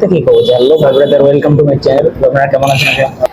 তো কি যে হ্যালো ভাই brother welcome to my channel আপনারা কেমন আছেন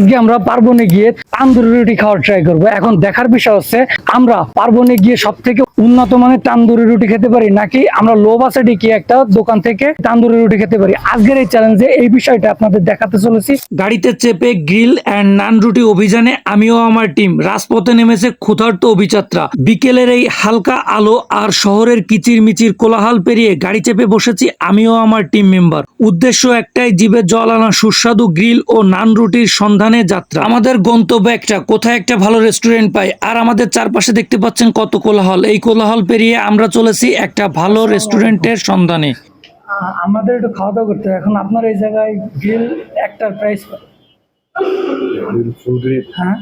আজকে আমরা পার্বণে গিয়ে তান্দুরি রুটি খাওয়ার ট্রাই করব। এখন দেখার বিষয় হচ্ছে, আমরা পার্বণে গিয়ে সব থেকে উন্নত মানের তান্দুরি রুটি খেতে পারি নাকি আমরা লো বাসে গিয়ে একটা দোকান থেকে তান্দুরি রুটি খেতে পারি? আজকের এই চ্যালেঞ্জে এই বিষয়টা আপনাদের দেখাতে চলেছি। গাড়িতে চেপে গ্রিল অ্যান্ড নান রুটি অভিযানে আমিও আমার টিম রাজপথে নেমেছে ক্ষুধার্ত অভিযাত্রা। বিকেলের এই হালকা আলো আর শহরের কিচির মিচির কোলাহাল পেরিয়ে গাড়ি চেপে বসেছি আমিও আমার টিম মেম্বার উদ্দেশ্য একটাই, জিভে জল আনা সুস্বাদু গ্রিল ও নান রুটির সন্ধানে যাত্রা। আমাদের গন্তব্য একটা কোথায় একটা ভালো রেস্টুরেন্ট পাই আর আমাদের চারপাশে দেখতে পাচ্ছেন কত কোলাহল। এই কোলাহল পেরিয়ে আমরা চলেছি একটা ভালো রেস্টুরেন্টের সন্ধানে। আমাদের একটু খাওয়া দাওয়া করতে হবে। এখন আপনার এই জায়গায় গ্রিল একটার প্রাইস হ্যাঁ।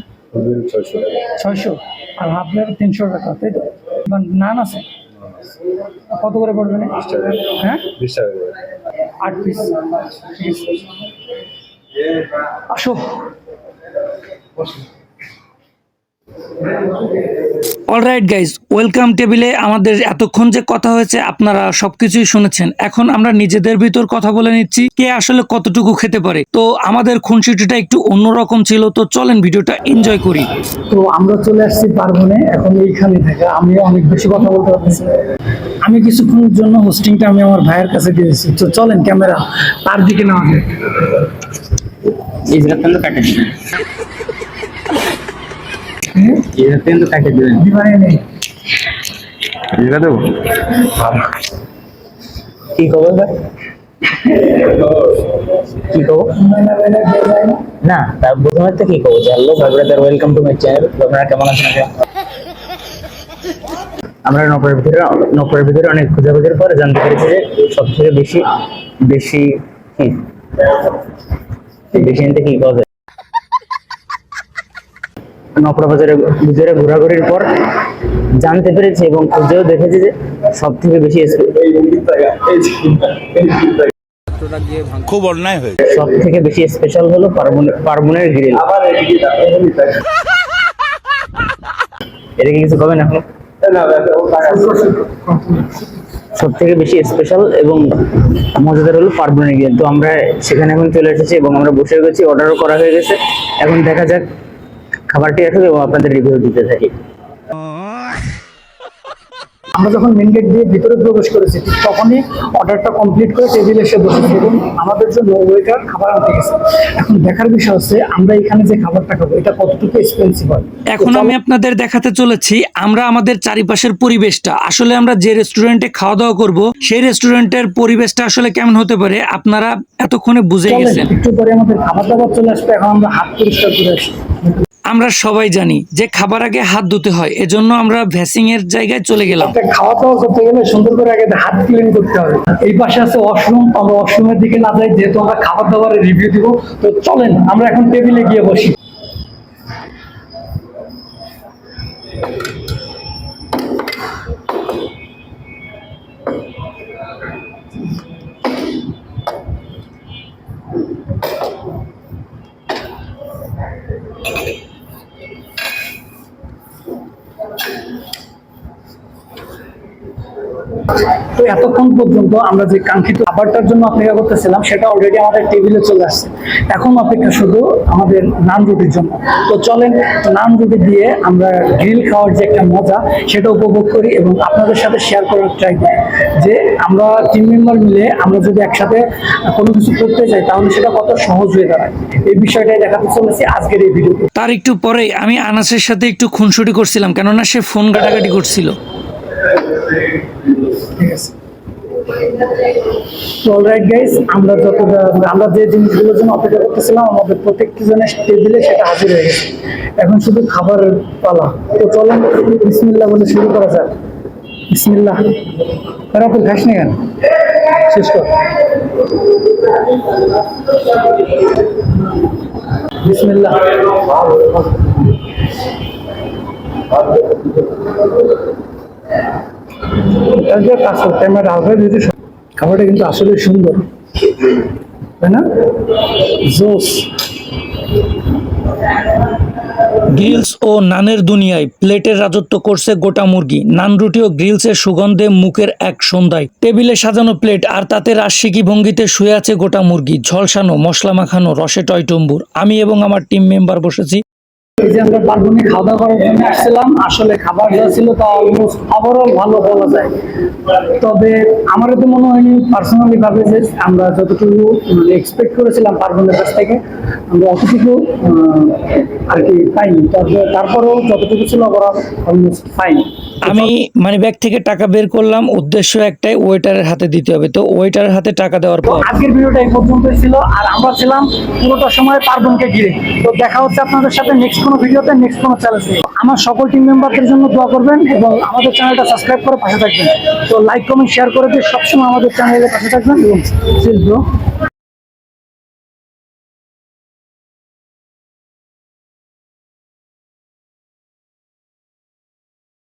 ছয়শো। আর আপনার তিনশো টাকা তাই তো? নান আছে? কত করে পড়বে হ্যাঁ? আট পিস আসো। অলরাইট গাইজ ওয়েলকাম টেবিলে আমাদের এতক্ষণ যে কথা হয়েছে, আপনারা সবকিছুই শুনেছেন। এখন আমরা নিজেদের ভিতর কথা বলে নিচ্ছি, কে আসলে কতটুকু খেতে পারে। তো আমাদের খুনসিটিটা একটু অন্যরকম ছিল, তো চলেন ভিডিওটা এনজয় করি। তো আমরা চলে আসছি পারবনে এখন এইখানে থেকে আমি অনেক বেশি কথা বলতে পারতেছি আমি কিছুক্ষণের জন্য হোস্টিংটা আমি আমার ভাইয়ের কাছে দিয়েছি তো চলেন ক্যামেরা, তার দিকে নেওয়া যায় দিবেন? দিবেন? দেবো কি খবর ভাই? কি খবর? না তার প্রথমে তো কি হ্যালো ভাই brother welcome to my channel আপনারা কেমন আছেন আমরা ভিতরে ভিতরে অনেক খোঁজাখুঁজির পরে জানতে পেরেছি যে সব থেকে বেশি বেশি কি? বেশি এনতে কি পাওয়া যায় নপরা বাজারে ঘোরাঘুরির পর জানতে পেরেছি এবং খুঁজেও দেখেছি যে সব থেকে বেশি খুব অন্যায় হয়েছে। সব থেকে বেশি স্পেশাল হলো পার্বণ- পার্বণের গ্রিল এটা কি কিছু কবেন এখন? সব থেকে বেশি স্পেশাল এবং মজাদার হলো পার্বণের গ্রিল তো আমরা সেখানে এখন চলে এসেছি এবং আমরা বসে গেছি অর্ডারও করা হয়ে গেছে। এখন দেখা যাক খাবারটি আসবে এবং আপনাদের রিভিউ দিতে থাকি। আমরা যখন মেন গেট দিয়ে ভিতরে প্রবেশ করেছি ঠিক তখনই অর্ডারটা কমপ্লিট করে টেবিলে এসে বসেছি এবং আমাদের জন্য ওয়েটার খাবার আনতে গেছে। এখন দেখার বিষয় হচ্ছে আমরা এখানে যে খাবারটা খাব এটা কতটুকু এক্সপেন্সিভ হয়? এখন আমি আপনাদের দেখাতে চলেছি আমরা আমাদের চারিপাশের পরিবেশটা। আসলে আমরা যে রেস্টুরেন্টে খাওয়া দাওয়া করব সেই রেস্টুরেন্টের পরিবেশটা আসলে কেমন হতে পারে আপনারা এতক্ষণে বুঝে গেছেন। একটু পরে আমাদের খাবার দাবার চলে আসবে এখন আমরা হাত পরিষ্কার করে আসি। আমরা সবাই জানি যে খাবার আগে হাত ধুতে হয়, এজন্য আমরা ভ্যাসিং এর জায়গায় চলে গেলাম। খাওয়া দাওয়া করতে গেলে সুন্দর করে আগে হাত ক্লিন করতে হবে। এই পাশে আছে ওয়াশরুম আমরা ওয়াশরুমের দিকে না যাই, যেহেতু আমরা খাবার দাবারের রিভিউ দিব, তো চলেন, আমরা এখন টেবিলে গিয়ে বসি। তো এতক্ষণ পর্যন্ত আমরা যে কাঙ্ক্ষিত খাবারটার জন্য অপেক্ষা করতেছিলাম, সেটা অলরেডি আমাদের টেবিলে চলে আসছে। এখন অপেক্ষা শুধু আমাদের নান রুটির জন্য। তো চলেন নান রুটি দিয়ে আমরা গ্রিল খাওয়ার যে একটা মজা, সেটা উপভোগ করি এবং আপনাদের সাথে শেয়ার করার করি। যে আমরা টিম মেম্বার মিলে আমরা যদি একসাথে কোনো কিছু করতে চাই তাহলে সেটা কত সহজ হয়ে দাঁড়ায়। এই বিষয়টাই দেখাতে চলেছি আজকের এই ভিডিওতে তার একটু পরেই আমি আনাসের সাথে একটু খুনসুটি করছিলাম, কেননা সে ফোন ঘাটাঘাটি করছিল। ঠিক আছে। গাইস আমরা যত আমরা যে জিনিসগুলোর জন্য অপেক্ষা করতেছিলাম, আমাদের প্রত্যেকটি জনের টেবিলে সেটা হাজির হয়ে গেছে। এখন শুধু খাবারের পালা। তো চলেন, বিসমিল্লাহ বলে শুরু করা যাক। বিসমিল্লাহ। তারপর ঘাস নি কেন? শেষ কর। বিসমিল্লাহ। এটা যদি খাবারটা কিন্তু আসলে সুন্দর। তাই না? জোস। গ্রিলস ও নানের দুনিয়ায় প্লেটের রাজত্ব করছে গোটা মুরগি। নান রুটি ও গ্রিলসের সুগন্ধে মুখের এক সন্ধ্যায়। টেবিলে সাজানো প্লেট আর তাতে রাজশিকি ভঙ্গিতে শুয়ে আছে গোটা মুরগি। ঝলসানো, মশলা মাখানো, রসে টয়টম্বুর আমি এবং আমার টিম মেম্বার বসেছি যে আমরা পার্বণী খাওয়া দাওয়া করার জন্য আসছিলাম, আসলে খাবার যা ছিল তা অলমোস্ট ওভারঅল ভালো বলা যায়। তবে আমার তো মনে হয়নি পার্সোনালি ভাবে যে আমরা যতটুকু মানে এক্সপেক্ট করেছিলাম পার্বণের কাছ থেকে, আমরা অতটুকু আর কি পাইনি। তারপরেও যতটুকু ছিল ওরা অলমোস্ট পাইনি আমি মানে ব্যাগ থেকে টাকা বের করলাম উদ্দেশ্য একটাই ওয়েটারের হাতে দিতে হবে। তো ওয়েটারের হাতে টাকা দেওয়ার পর। আজকের ভিডিওটা এই পর্যন্তই ছিল আর আমরা ছিলাম পুরোটা সময় পার্বণকে ঘিরে। তো দেখা হচ্ছে আপনাদের সাথে নেক্সট কোনো ভিডিওতে নেক্সট কোনো চ্যালেঞ্জে আমার সকল টিম মেম্বারদের জন্য দোয়া করবেন এবং আমাদের চ্যানেলটা সাবস্ক্রাইব করে পাশে থাকবেন। তো লাইক কমেন্ট শেয়ার করে দিয়ে সবসময় আমাদের চ্যানেলের পাশে থাকবেন এবং